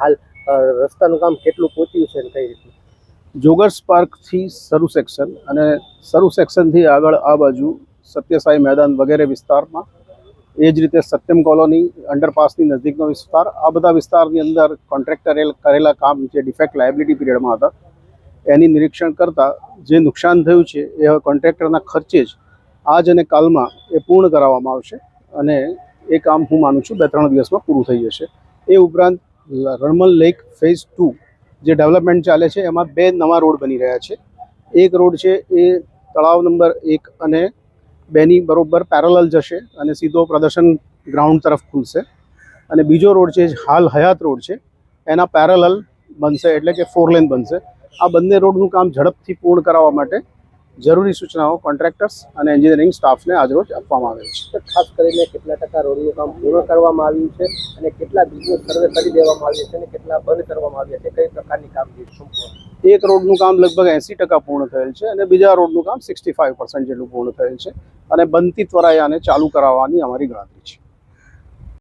હાલ રસ્તાનું કામ કેટલું પહોંચ્યું છે અને કઈ રીતનું જોગર્સ પાર્કથી શરૂ સેક્શન અને શરૂ સેક્શનથી આગળ આ બાજુ સત્યસાઈ મેદાન વગેરે વિસ્તારમાં એ જ રીતે સત્યમ કોલોની, અંડરપાસની નજીકનો વિસ્તાર, આ બધા વિસ્તારની અંદર કોન્ટ્રાક્ટરે કરેલા કામ જે ડિફેક્ટ લાયબિલિટી પીરિયડમાં હતા, એની નિરીક્ષણ કરતાં જે નુકસાન થયું છે એ હવે કોન્ટ્રાક્ટરના ખર્ચે જ આજ અને કાલમાં એ પૂર્ણ કરાવવામાં આવશે અને એ કામ હું માનું છું બે ત્રણ દિવસમાં પૂરું થઈ જશે. એ ઉપરાંત રણમલ લેક ફેઝ ટુ જે ડેવલપમેન્ટ ચાલે છે, એમાં બે નવા રોડ બની રહ્યા છે. એક રોડ છે એ તળાવ નંબર એક અને બેની બરોબર પેરેલલ જશે અને સીધો પ્રદર્શન ગ્રાઉન્ડ તરફ ખુલશે. અને બીજો રોડ છે, હાલ હયાત રોડ છે, એના પેરેલલ બનશે એટલે કે ફોર લેન બનશે. આ બંને રોડનું કામ ઝડપથી પૂર્ણ કરાવવા માટે જરૂરી સૂચનાઓ કોન્ટ્રાક્ટર્સ અને એન્જિનિયરિંગ સ્ટાફને આજરોજ આપવામાં આવે છે. ખાસ કરીને કેટલા ટકા રોડનું કામ પૂર્ણ કરવામાં આવ્યું છે અને કેટલા બિઝનેસ સર્વે કરી દેવામાં આવ્યા છે અને કેટલા બંધ કરવામાં આવ્યા છે? કઈ પ્રકારની કામગીરી શું એક રોડનું કામ લગભગ એંસી ટકા પૂર્ણ થયેલ છે અને બીજા રોડનું કામ સિક્સટી ફાઇવ પર્સન્ટ જેટલું પૂર્ણ થયેલ છે અને બનતી ત્વરાએ આને ચાલુ કરાવવાની અમારી ગણતરી છે.